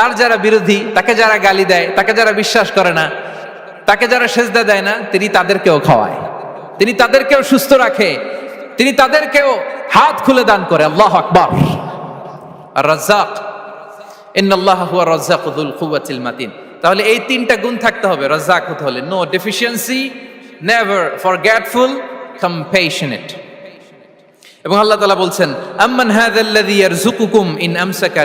তার যারা বিরোধী, তাকে যারা গালি দেয়, তাকে যারা বিশ্বাস করে না, তাকে যারা সেজদা দেয় না, তিনি তাদেরকেও খাওয়ায়। তিনি তাদেরকেও সুস্থ রাখে। তিনি তাদেরকেও হাত খুলে দান করে। আল্লাহ আকবর। রাজ্জাক মাতিন। তাহলে এই তিনটা গুণ থাকতে হবে। রাজ্জাক হতে হলে no deficiency never forgetful, compassionate. এবং আল্লাহ তালা বলছেন, আম্মান হাদাল্লাযী ইয়ারযুকুকুম ইন আমসাকা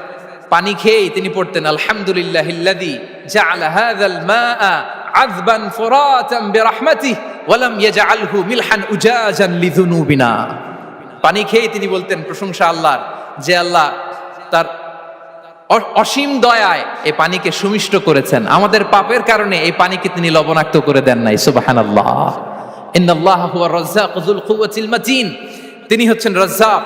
পানি খেয়েই তিনি পড়তেন আলহামদুলিল্লাহ লিযুনুবিনা। পানি খেয়েই তিনি বলতেন, প্রশংসা আল্লাহর যে আল্লাহ তার অসীম দয়ায় এই পানিকে সুমিষ্ট করেছেন। আমাদের পাপের কারণে এই পানিকে তিনি লবণাক্ত করে দেন নাই। কুওয়াতিল মাতিন। তিনি হচ্ছেন রাজ্জাক।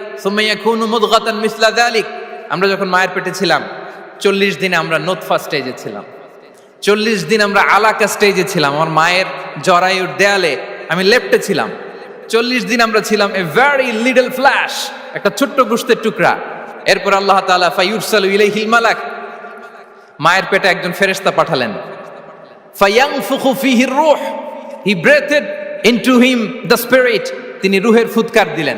আমরা যখন মায়ের পেটে ছিলাম, চল্লিশ দিনে আমরা নোতফা স্টেজে ছিলাম। চল্লিশ দিন আমরা আলাকা স্টেজে ছিলাম। আমার মায়ের জরায়ুর দেয়ালে আমি লেফটে ছিলাম। চল্লিশ দিন আমরা ছিলাম এ ভেরি লিডল ফ্ল্যাশ একটা ছোট্ট গুস্তের টুকরা। এরপর আল্লাহ তাআলা ফায়ুরসালু ইলাইহিল মালাক, মায়ের পেটে একজন ফেরেশতা পাঠালেন। ফায়াংফুখু ফিহি রূহ he breathed into him the spirit তিনি রুহের ফুৎকার দিলেন।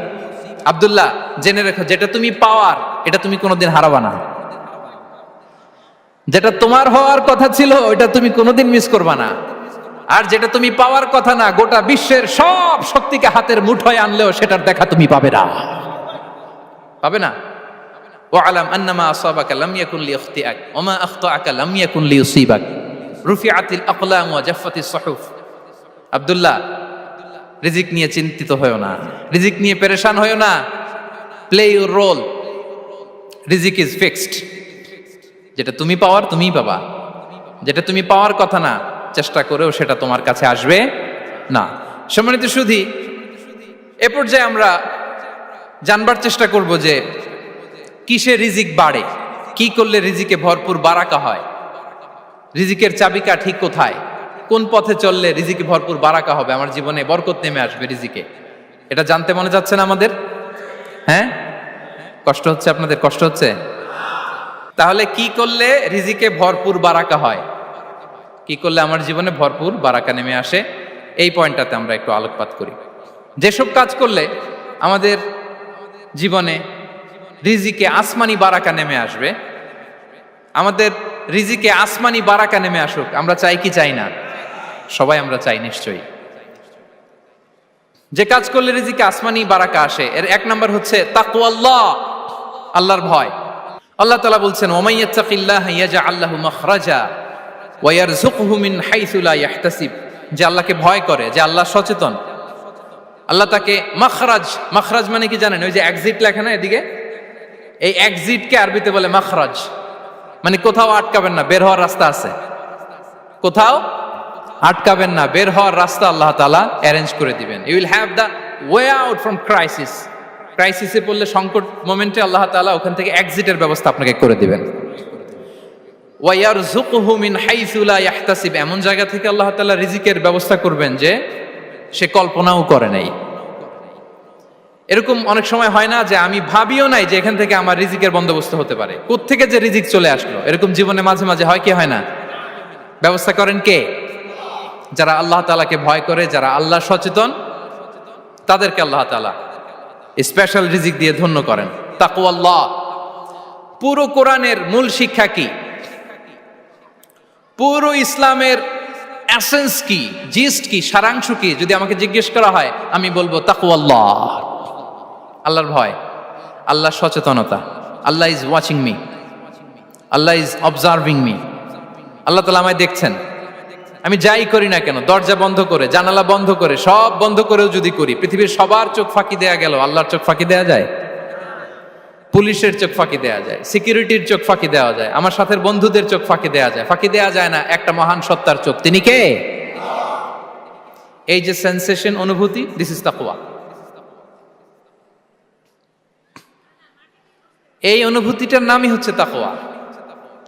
আব্দুল্লাহ, জেনে রেখো, যেটা তুমি পাওয়ার, এটা তুমি কোনোদিন হারাবা না। যেটা তোমার হওয়ার কথা ছিল ওটা তুমি কোনোদিন মিস করবা না। আর যেটা তুমি পাওয়ার কথা না, গোটা বিশ্বের সব শক্তিকে হাতের মুঠোয় আনলেও সেটার দেখা তুমি পাবে না। পাবে না? ও আলাম আন্নামা আসাবাকা লাম ইয়াকুন লিইখতিআক ওয়া মা আখতাআকা লাম ইয়াকুন লিইউসিবাক রুফিআতিল আকলাম ওয়া জাফফাতিস সুহুফ। আব্দুল্লাহ রিজিক নিয়ে চিন্তিত হয়েও না। রিজিক নিয়ে পেরেশান হয়েও না। প্লে ইউর রোল রিজিক ইজ ফিক্সড যেটা তুমি পাওয়ার, তুমিই পাবা। যেটা তুমি পাওয়ার কথা না, চেষ্টা করেও সেটা তোমার কাছে আসবে না। সম্মানিত সুধি, এ পর্যায়ে আমরা জানবার চেষ্টা করব যে কিসে রিজিক বাড়ে? কি করলে রিজিকে ভরপুর বারাকা হয়? রিজিকের চাবিকা ঠিক কোথায়? কোন পথে চললে রিজিকে ভরপুর বারাকা হবে? আমার জীবনে বরকত নেমে আসবে রিজিকে। এটা জানতে মনে যাচ্ছে না আমাদের? হ্যাঁ? কষ্ট হচ্ছে আপনাদের? কষ্ট হচ্ছে? তাহলে কি করলে রিজিকে ভরপুর বারাকা হয়? কি করলে আমার জীবনে ভরপুর বারাকা নেমে আসে? এই পয়েন্টটাতে আমরা একটু আলোকপাত করি। যেসব কাজ করলে আমাদের জীবনে রিজিকে আসমানি বারাকা নেমে আসবে, আমাদের রিজিকে আসমানি বারাকা নেমে আসুক, আমরা চাই কি চাই না? সবাই আমরা চাই নিশ্চয়ই। যে কাজ করলে রিজিকে আসমানি বারাকা আসে, এর এক নম্বর হচ্ছে তাকুয়াল্লাহ, আল্লাহর ভয়। আল্লাহ তালা বলছেন ওমাইয়াত্তাকিল্লাহ ইয়াজআল মাখরাজা ওয়া ইয়ারযুকহু মিন হাইথু লা যে আল্লাহকে ভয় করে, যে আল্লাহ সচেতন। আল্লাহ তাকে মাখরাজ মাখরাজ মানে কি জানেন? ওই যে এক্সিট লেখা না এদিকে? এই এক্সিটকে আরবিতে বলে মাখরাজ। মানে কোথাও আটকাবেন না, বের হওয়ার রাস্তা আছে। কোথাও আটকাবেন না, বের হওয়ার রাস্তা আল্লাহ তালা অ্যারেঞ্জ করে দিবেন। You will have the way out from crisis ক্রাইসিসে পড়লে সংকট মোমেন্টে আল্লাহ তালা ওখান থেকে এক্সিটের ব্যবস্থা আপনাকে করে দিবেন। ওয়াইয়ার জুকহু মিন হাইসুলা ইয়াহতাসিব এমন জায়গা থেকে আল্লাহ তাআলা রিজিকের ব্যবস্থা করবেন যে সে কল্পনাও করে নাই। এরকম অনেক সময় হয় না যে আমি ভাবিও নাই যে এখান থেকে আমার রিজিকের বন্দোবস্ত হতে পারে। থেকে যে রিজিক চলে আসলো? এরকম জীবনে মাঝে মাঝে হয় কি হয় না? ব্যবস্থা করেন কে? যারা আল্লাহ তালাকে ভয় করে, যারা আল্লাহ সচেতন, তাদেরকে আল্লাহ তালা স্পেশাল রিজিক দিয়ে ধন্য করেন। তাকু আল্লাহ পুরো কোরআনের মূল শিক্ষা কি? পুরো ইসলামের অ্যাসেন্স কি? জিস্ট কি? সারাংশ কি? যদি আমাকে জিজ্ঞেস করা হয়, আমি বলব তাকু আল্লাহ আল্লাহর ভয়, আল্লাহর সচেতনতা, Allah is watching me Allah is observing me আল্লাহ তালা আমায় দেখছেন। আমি যাই করি না কেন? দরজা বন্ধ করে, জানালা বন্ধ করে, সব বন্ধ করেও যদি করি, পৃথিবীর সবার চোখ ফাঁকি দেয়া গেল, আল্লাহর চোখ ফাঁকি দেয়া যায়? পুলিশের চোখ ফাঁকি দেওয়া যায়, সিকিউরিটির চোখ ফাঁকি দেওয়া যায়, আমার সাথে বন্ধুদের চোখ ফাঁকি দেওয়া যায়, ফাঁকি দেওয়া যায় না, একটা মহান সত্তার চোখ। তিনি কে? এই যে সেন্সেশন অনুভূতি দিস ইস তাকুয়া এই অনুভূতিটার নামই হচ্ছে তাকোয়া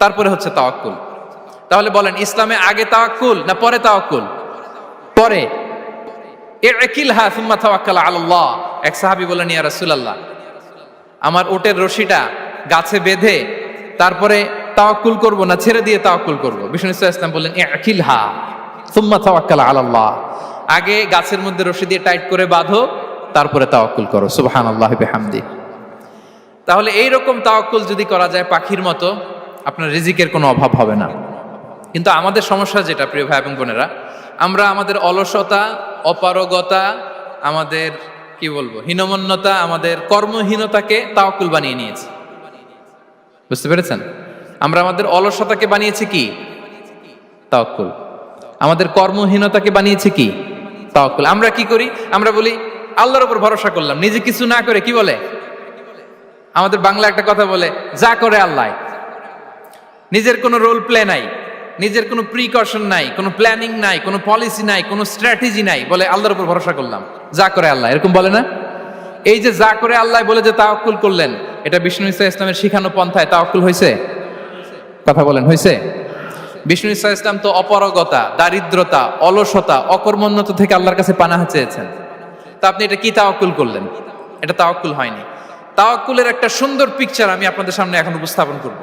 তারপরে হচ্ছে তাওয়াক্কুল। তাহলে বলেন, ইসলামে আগে তাওয়াক্কুল না পরে তাওয়াক্কুল? পরে। একিল হা সুম্মা তাওয়াক্কাল আল্লাহ এক সাহাবী বলেন ইয়া রাসূলুল্লাহ, আমার ওটের রশিটা গাছে বেঁধে তারপরে তাওয়াক্কুল করব না, ছেড়ে দিয়ে তাওয়াক্কুল করব? বিষ্ণু ইসলাম বললেন একিল হা সুম্মা তাওয়াক্কাল আল্লাহ আগে গাছের মধ্যে রশি দিয়ে টাইট করে বাঁধো, তারপরে তাওয়াক্কুল করো। সুবহানাল্লাহি বিহামদি। তাহলে এই রকম তাওয়াক্কুল যদি করা যায় পাখির মতো আপনার রিজিকের কোনো অভাব হবে না। কিন্তু আমাদের সমস্যা যেটা, প্রিয় ভাই এবং বোনেরা, আমরা আমাদের অলসতা, অপারগতা, আমাদের, কি বলব, হীনমন্যতা, আমাদের কর্মহীনতাকে তাওয়াক্কুল বানিয়ে নিয়েছি। বুঝতে পেরেছেন? আমরা আমাদের অলসতাকে বানিয়েছি কি? তাওয়াক্কুল। আমাদের কর্মহীনতাকে বানিয়েছি কি? তাওয়াক্কুল। আমরা কি করি? আমরা বলি, আল্লাহর উপর ভরসা করলাম, নিজে কিছু না করে কি বলে? আমাদের বাংলা একটা কথা বলে, যা করে আল্লাহ নিজের কোনো রোল প্লে নাই, নিজের কোনো প্রিকশন নাই, কোনো প্ল্যানিং নাই, কোনো পলিসি নাই, কোনো স্ট্র্যাটেজি নাই বলে আল্লাহর উপর ভরসা করলাম। যা করে আল্লাহ, এরকম বলে না? এই যে যা করে আল্লাহ বলে যে তাওয়াক্কুল করলেন, এটা বিষ্ণু ইসা ইসলামের শিখানো পন্থায় তাওয়াক্কুল হয়েছে? কথা বলেন, হয়েছে? বিষ্ণু ইসা ইসলাম তো অপরগতা, দারিদ্রতা, অলসতা, অকর্মণ্যতা থেকে আল্লাহর কাছে পানাহা চেয়েছেন। তা আপনি এটা কি তাওয়াক্কুল করলেন? এটা তাওয়াক্কুল হয়নি। তাওয়াক্কুলের একটা সুন্দর পিকচার আমি আপনাদের সামনে এখন উপস্থাপন করব।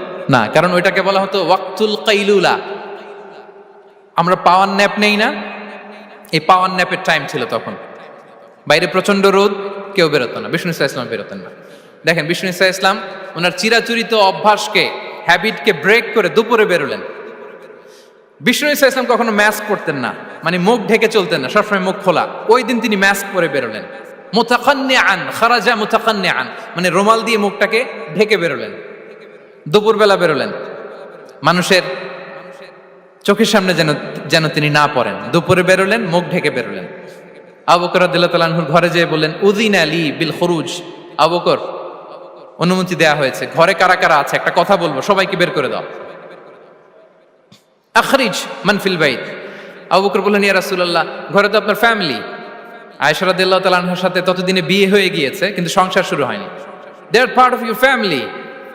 না, কারণ ওইটাকে বলা হতো ওয়াক্তুল কাইলুলা। আমরা পাওয়ার ন্যাপ নেই না? এই পাওয়ার ন্যাপের টাইম ছিল তখন। বাইরে প্রচণ্ড রোদ, কেউ বেরোতো না। বিষ্ণু ইসলাম ইসলাম বেরোতেন না। দেখেন, বিষ্ণু ইসলাম ইসলাম ওনার চিরাচরিত অভ্যাসকে হ্যাবিটকে ব্রেক করে দুপুরে বেরোলেন। বিষ্ণু ইসা ইসলাম কখনো ম্যাস্ক পরতেন না। মানে মুখ ঢেকে চলতেন না, সবসময় মুখ খোলা। ওই দিন তিনি ম্যাস্ক পরে বেরোলেন। মোতাকান্নে আন খারাজা মোতাকান্নে আন মানে রুমাল দিয়ে মুখটাকে ঢেকে বেরোলেন। দুপুরবেলা বেরোলেন। মানুষের চোখের সামনে যেন যেন তিনি না পড়েন। দুপুরে বেরোলেন, মুখ ঢেকে বেরোলেন। আবকর আদিল্লাহুর ঘরে যেয়ে বললেন উদিন আলী বিল খরুজ। আবকর অনুমতি দেয়া হয়েছে। ঘরে কারা কারা আছে? একটা কথা বলব, সবাইকে বের করে দাও। আখরিজ মানফিল বাইত। আবু বকর বললেন, ইয়া রাসূলুল্লাহ, ঘরে তো আপনার ফ্যামিলি। আয়েশা রাদিয়াল্লাহু তাআলার সাথে ততদিনে বিয়ে হয়ে গিয়েছে, কিন্তু সংসার শুরু হয়নি। They are part of your family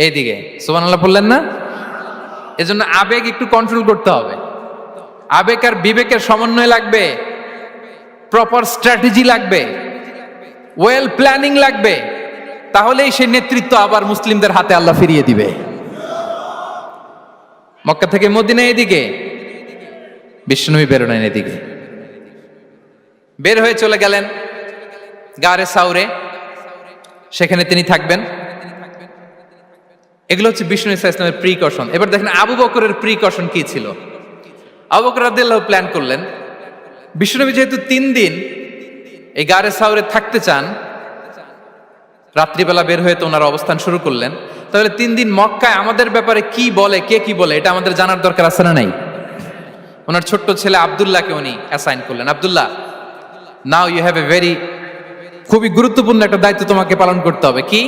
এইদিকে সোমান আল্লাহ বললেন না? এজন্য আবেগ একটু কন্ট্রোল করতে হবে। আবেগ আর বিবেকের সমন্বয় লাগবে। প্রপার স্ট্র্যাটেজি লাগবে। ওয়েল প্ল্যানিং লাগবে। তাহলেই সেই নেতৃত্ব আবার মুসলিমদের হাতে আল্লাহ ফিরিয়ে দিবে। মক্কা থেকে মদিনা এদিকে বিষ্ণুই বেরোলেন এদিকে। বের হয়ে চলে গেলেন গারে সাউরে। সেখানে তিনি থাকবেন। এগুলো হচ্ছে বিষ্ণু ইসা ইসলামের প্রিকশন এবার দেখেন আবু বকরের প্রিকশন কি ছিল? আবু বকর রাদিয়াল্লাহু প্ল্যান করলেন বিষ্ণুনবী যেহেতু তিন দিন এই গারে সাউরে থাকতে চান, রাত্রিবেলা বের হয়ে তো ওনার অবস্থান শুরু করলেন। তাহলে তিন দিন মক্কায় আমাদের ব্যাপারে কি বলে, কে কি বলে, এটা আমাদের জানার দরকার আছে না নাই? ওনার ছোট্ট ছেলে আবদুল্লাহকে উনি অ্যাসাইন করলেন। Abdullah now you have a very খুবই গুরুত্বপূর্ণ একটা দায়িত্ব তোমাকে পালন করতে হবে। কি?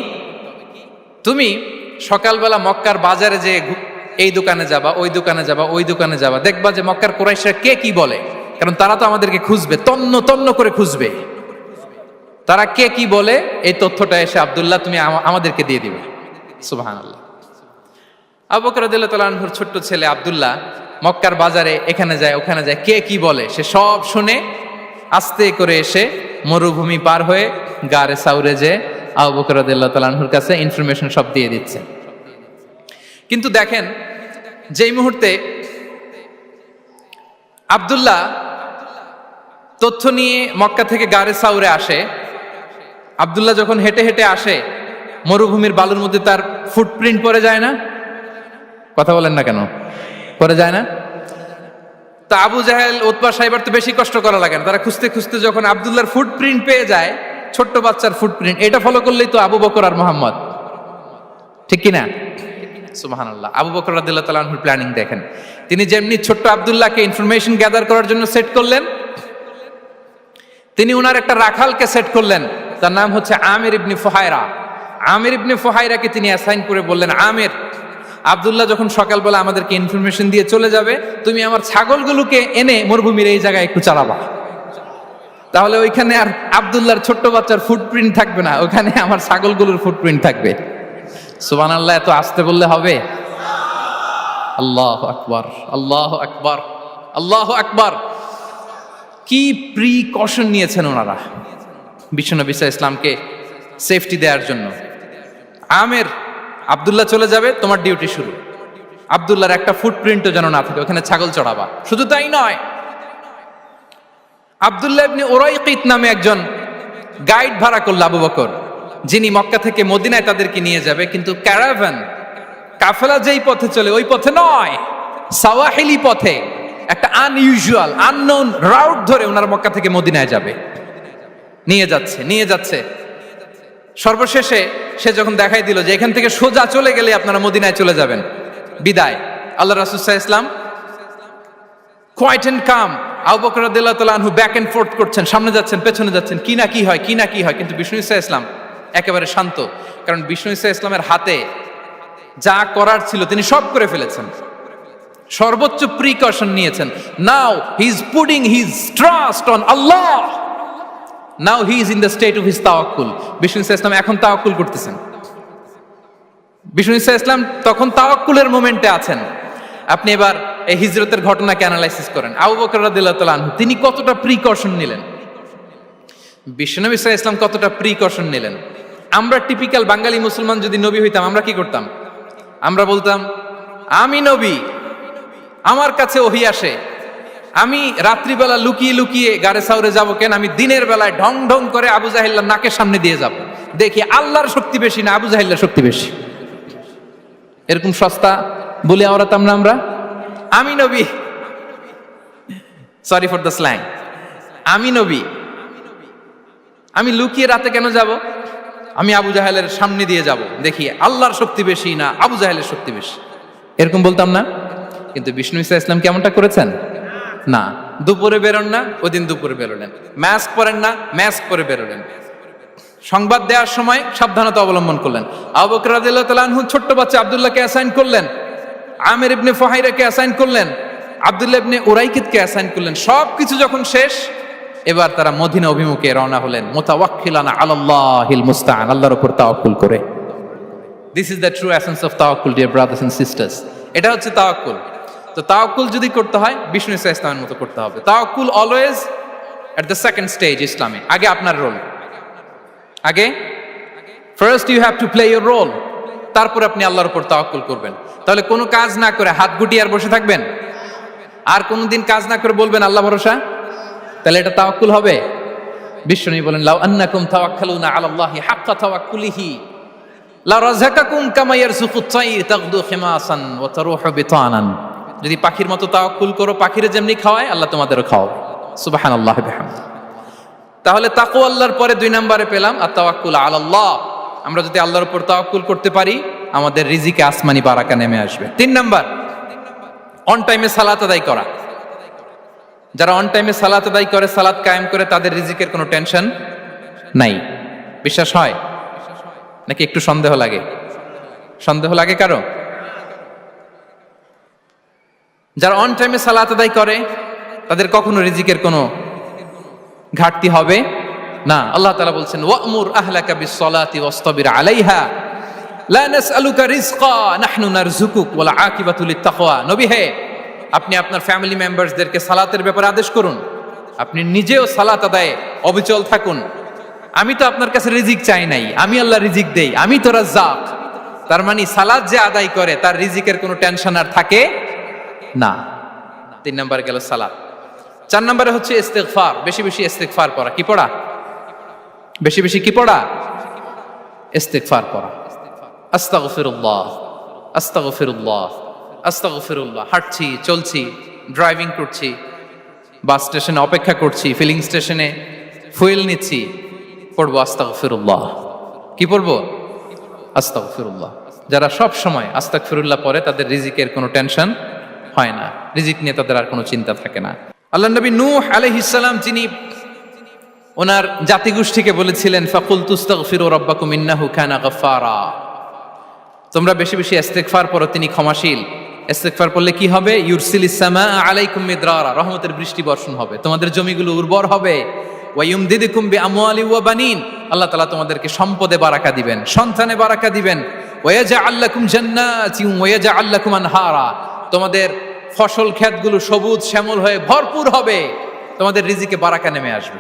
তুমি সকালবেলা মক্কার বাজারে যে এই দোকানে যাবা, ওই দোকানে যাবা, ওই দোকানে যাবা, দেখবা যে মক্কার কোরাইশরা কে কি বলে? কারণ তারা তো আমাদেরকে খুঁজবে, তন্ন তন্ন করে খুঁজবে। তারা কে কি বলে? এই তথ্যটা এসে আবদুল্লাহ তুমি আমাদেরকে দিয়ে দিবে। সুবাহান আল্লাহ আবু বকর রাদিয়াল্লাহু তাআলা আনহুর ছোট্ট ছেলে আব্দুল্লাহ মক্কার বাজারে এখানে যায়, ওখানে যায়, কে কি বলে? সে সব শুনে আস্তে করে এসে মরুভূমি পার হয়ে গারে সাউরে যে আবু বকর রাদিয়াল্লাহু তাআলা আনহুর কাছে ইনফরমেশন সব দিয়ে দিচ্ছে। কিন্তু দেখেন, যেই মুহূর্তে আব্দুল্লাহ তথ্য নিয়ে মক্কা থেকে গারে সাউরে আসে, আবদুল্লাহ যখন হেঁটে হেঁটে আসে, মরুভূমির বালুর মধ্যে তার ফুটপ্রিন্ট পড়ে যায় না? কথা বলেন না কেন? পড়ে যায় না? তা আবু জাহেল উৎপা সাহেবার তো বেশি কষ্ট করা লাগে না। তারা খুঁজতে খুঁজতে যখন আবদুল্লাহর ফুটপ্রিন্ট পেয়ে যায়, ছোট্ট বাচ্চার ফুটপ্রিন্ট এটা ফলো করলেই তো আবু বকর আর মোহাম্মদ। ঠিক কিনা? সুবাহান আল্লাহ আবু বকর রাদিল্লাহ তালাহুর প্ল্যানিং দেখেন। তিনি যেমনি ছোট্ট আবদুল্লাহকে ইনফরমেশন গ্যাদার করার জন্য সেট করলেন, তিনি উনার একটা রাখালকে সেট করলেন। তার নাম হচ্ছে আমির ইবনি ফোহায়রা আমির ইবনি ফোহায়রাকে তিনি অ্যাসাইন করে বললেন, আমির, আবদুল্লাহ যখন সকালবেলা আমাদেরকে ইনফরমেশন দিয়ে চলে যাবে, তুমি আমার ছাগলগুলোকে এনে মরুভূমির এই জায়গায় একটু চালাবা। তাহলে ওইখানে আর আবদুল্লাহর ছোট্ট বাচ্চার ফুটপ্রিন্ট থাকবে না, ওখানে আমার ছাগলগুলোর ফুটপ্রিন্ট থাকবে। সুবান আল্লাহ এত আসতে বললে হবে? আল্লাহ আকবর আল্লাহ আকবর আল্লাহ আকবর। কি প্রিকশন নিয়েছেন ওনারা সাল্লাল্লাহু ইসলামকে সেফটি দেওয়ার জন্য। আমের, আবদুল্লাহ চলে যাবে, তোমার ডিউটি শুরু। আবদুল্লাহর একটা ফুটপ্রিন্টও যেন না থাকে, ওখানে ছাগল চড়াবা। শুধু তাই নয়, আবদুল্লাহ ইবনে ওরাইকিত নামে একজন গাইড ভাড়া করল আবু বকর। যিনি মক্কা থেকে মদিনায় তাদেরকে নিয়ে যাবে, কিন্তু ক্যারাভান কাফেলা যেই পথে চলে, ওই পথে নয়। সাওয়াহিলি পথে, একটা আনইউজুয়াল আননোন রাউট ধরে ওনার মক্কা থেকে মদিনায় যাবে। নিয়ে যাচ্ছে নিয়ে যাচ্ছে। সর্বশেষে সে যখন দেখাই দিল যে এখান থেকে সোজা চলে গেলে আপনারা মদিনায় চলে যাবেন। বিদায়। আল্লাহ রাসুসাহ ইসলাম quite and come Abu Bakr আনহু ব্যাক এন্ড ফোর্থ করছেন, সামনে যাচ্ছেন, পেছনে যাচ্ছেন, কি না কি হয়, কি না কি হয়, কিন্তু বিষ্ণু ইসা ইসলাম একেবারে শান্ত। কারণ বিষ্ণু ইসা ইসলামের হাতে যা করার ছিল তিনি সব করে ফেলেছেন। সর্বোচ্চ প্রিকশন নিয়েছেন। Now he is putting his trust on Allah now he is in the state of his তাওয়াক্কুল। বিষ্ণু ইসা ইসলাম এখন তাওয়াক্কুল করতেছেন। বিষ্ণু ইসা ইসলাম তখন তাওয়াক্কুলের মোমেন্টে আছেন। আপনি এবার এই হিজরতের ঘটনাকে অ্যানালাইসিস করেন। আবু বকর রাদিয়াল্লাহু তাআলা আনহু, তিনি কতটা প্রিকশন নিলেন? বিশ্বনবী ইসা ইসলাম কতটা প্রিকশন নিলেন? আমরা টিপিক্যাল বাঙালি মুসলমান যদি নবী হইতাম, আমরা কি করতাম? আমরা বলতাম, আমি নবী, আমার কাছে ওহি আসে। আমি রাত্রিবেলা লুকিয়ে লুকিয়ে গাড়ে সাউরে যাব কেন? আমি দিনের বেলায় ঢং ঢং করে আবু জাহিল্লার নাকের সামনে দিয়ে যাব। দেখি আল্লাহর শক্তি বেশি না আবু জাহিল্লার শক্তি বেশি? এরকম সস্তা বলে আওড়াতাম না আমরা? আমি নবী। সরি ফর দ্য স্ল্যাং আমি নবী। আমি লুকিয়ে রাতে কেন যাব? আমি আবু জাহেলের সামনে দিয়ে যাব। দেখি, আল্লাহর শক্তি বেশি না আবু জাহেলের শক্তি বেশি। এরকম বলতাম না? কিন্তু বিষ্ণু ইসা ইসলাম কেমনটা করেছেন? না। দুপুরে বেরোন না ওই দিন দুপুরে বেরোলেন। ম্যাস্ক পরেন না ম্যাস্ক পরে বেরোলেন। সংবাদ দেওয়ার সময় সাবধানতা অবলম্বন করলেন। আবু বকর রাদিয়াল্লাহু ছোট্ট বাচ্চা আব্দুল্লাহকে অ্যাসাইন করলেন। আমির ইবনে ফাহাইরাকে অ্যাসাইন করলেন। আব্দুল্লাহ ইবনে উরাইকিদকে অ্যাসাইন করলেন। সব কিছু যখন শেষ এবার তারা মদিনা অভিমুখে রওনা হলেন। মুতাওয়াক্কিলানা আলাল্লাহিল মুস্তাআন, আল্লাহর উপর তাওয়াক্কুল করে। This is the true essence of তাওয়াক্কুল ডিয়ার ব্রাদার্স এন্ড সিস্টার্স এটা হচ্ছে তাওয়াক্কুল। তো তাওয়াক্কুল যদি করতে হয়, বিষ্ণু ইসা ইসলামের মতো করতে হবে। তাওয়াক্কুল always at the second stage ইসলামে। আগে আপনার রোল আগে? First you have to play your role তারপর আপনি আল্লাহর উপর তাওয়াক্কুল করবেন। তাহলে কোনো কাজ না করে হাত গুটিয়ে আর বসে থাকবেন? আর কোনোদিন কাজ না করে বলবেন, আল্লাহ ভরসা? তাহলে এটা তাওয়াক্কুল হবে? বিশ্বনী বলেন, লাউ আন্নাকুম তাওয়াক্কালুনা আলাল্লাহি হাক্কা তাওয়াক্কুলিহি লা রাযাকাকুম কামা ইয়ারযুকুত তাইর তাগদু খিমাসান ওয়া তারুহু বিতানান। যদি পাখির মতো তাওয়াক্কুল করো, পাখিরে যেমনি খাওয়ায়, আল্লাহ তোমাদেরও খাওয়াবে। সুবহানাল্লাহি বিহামদি। তাহলে তাকু আল্লাহর পরে দুই নম্বরে পেলাম, আর তাওয়াক্কুল আলাল্লাহ। আমরা যদি আল্লাহর উপর তাওয়াক্কুল করতে পারি, আমাদের রিজিকে আসমানি বারাকা নেমে আসবে। তিন নাম্বার অন টাইমে সালাত আদায় করা। যারা অন টাইমে সালাত আদায় করে, সালাত কায়েম করে, তাদের রিজিকের কোনো টেনশন নাই। বিশ্বাস হয়? নাকি একটু সন্দেহ লাগে? সন্দেহ লাগে কারও? যারা অন টাইমে সালাত আদায় করে, তাদের কখনো রিজিকের কোনো ঘাটতি হবে? না। আল্লাহ তাআলা বলছেন, ওয়ামুর আহলাকা বিসসালাতি ওয়াসতাবির আলাইহা। লা নাসআলুকা রিজকা, নাহনু নারযুকুক, ওয়াল আকিবাতু লিত্তাকওয়া। নবী হে আপনি আপনার ফ্যামিলি মেম্বারসদেরকে সালাতের ব্যাপারে আদেশ করুন। আপনি নিজেও সালাত আদায়ে অবিচল থাকুন। আমি তো আপনার কাছে রিজিক চাই নাই। আমি আল্লাহ রিজিক দেই। আমি তো রাজ্জাক। তার মানে সালাদ যে আদায় করে, তার রিজিকের কোনো টেনশন আর থাকে না। তিন নম্বর গেল সালাদ চার নম্বরে হচ্ছে ইস্তেগফার। বেশি বেশি ইস্তেগফার পড়া। কি পড়া? বেশি বেশি কি পড়া? ইস্তেগফার পড়া। আস্তাগফিরুল্লাহ। আস্তাগফিরুল্লাহ। আস্তাগফিরুল্লাহ, হাঁটছি, চলছি ড্রাইভিং করছি বাস স্টেশনে অপেক্ষা করছি ফিলিং স্টেশনে ফুয়েল নিচ্ছি, পড়ব আস্তাগফিরুল্লাহ। কি পড়ব? আস্তাগফিরুল্লাহ। যারা সব সময় আস্তাগফিরুল্লাহ পড়ে, তাদের রিজিকের কোনো টেনশন হয় না। রিজিক নিয়ে তাদের আর কোনো চিন্তা থাকে না। আল্লাহ নবী নূহ আলাইহিসসালাম যিনি ওনার জাতিগোষ্ঠীকে বলেছিলেন ফাকুল তুস্তাগফিরু রাব্বাকুম ইন্নাহু কানা গাফফারা। তোমরা বেশি বেশি ইস্তেগফার পড়ো, তিনি ক্ষমাশীল। ইস্তেগফার পড়লে কি হবে? ইউরসিল ইসসামা আলাইকুম মিদরারা। রহমতের বৃষ্টি বর্ষণ হবে। তোমাদের জমিগুলো উর্বর হবে। ওয়া ইউমদিদুকুম বিআমওয়ালি ওয়া বানিন। আল্লাহ তাআলা তোমাদেরকে সম্পদে বারাকা দিবেন, সন্তানে বারাকা দিবেন। ওয়া ইয়াজআল লাকুম জান্নাতিন ওয়া ইয়াজআল লাকুম আনহারা। তোমাদের ফসল ক্ষেতগুলো সবুজ শ্যামল হয়ে ভরপুর হবে। তোমাদের রিজিকে বারাকা নেমে আসবে।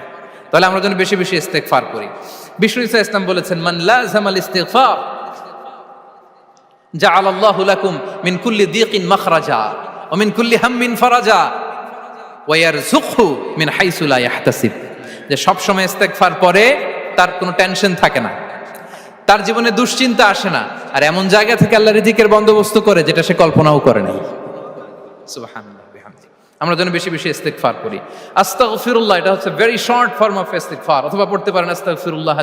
তাহলে আমরা যেন বেশি বেশি ইস্তেগফার করি। বিষ্ণু ইসা ইসলাম বলেছেন, মান লাজামাল ইস্তেগফার মিন মিন মিন যে সব সময় পরে তার কোনো টেনশন থাকে না। তার জীবনে দুশ্চিন্তা আসে না। আর এমন জায়গা থেকে আল্লাহ রিজিকের বন্দোবস্ত করে যেটা সে কল্পনাও করে নাই। আমরা যেন বেশি বেশি ইস্তেগফার করি। আস্তাগফিরুল্লাহ, এটা হচ্ছে ভেরি শর্ট ফর্ম অফ ইস্তেগফার অথবা পড়তে পারেন আস্তাগফিরুল্লাহ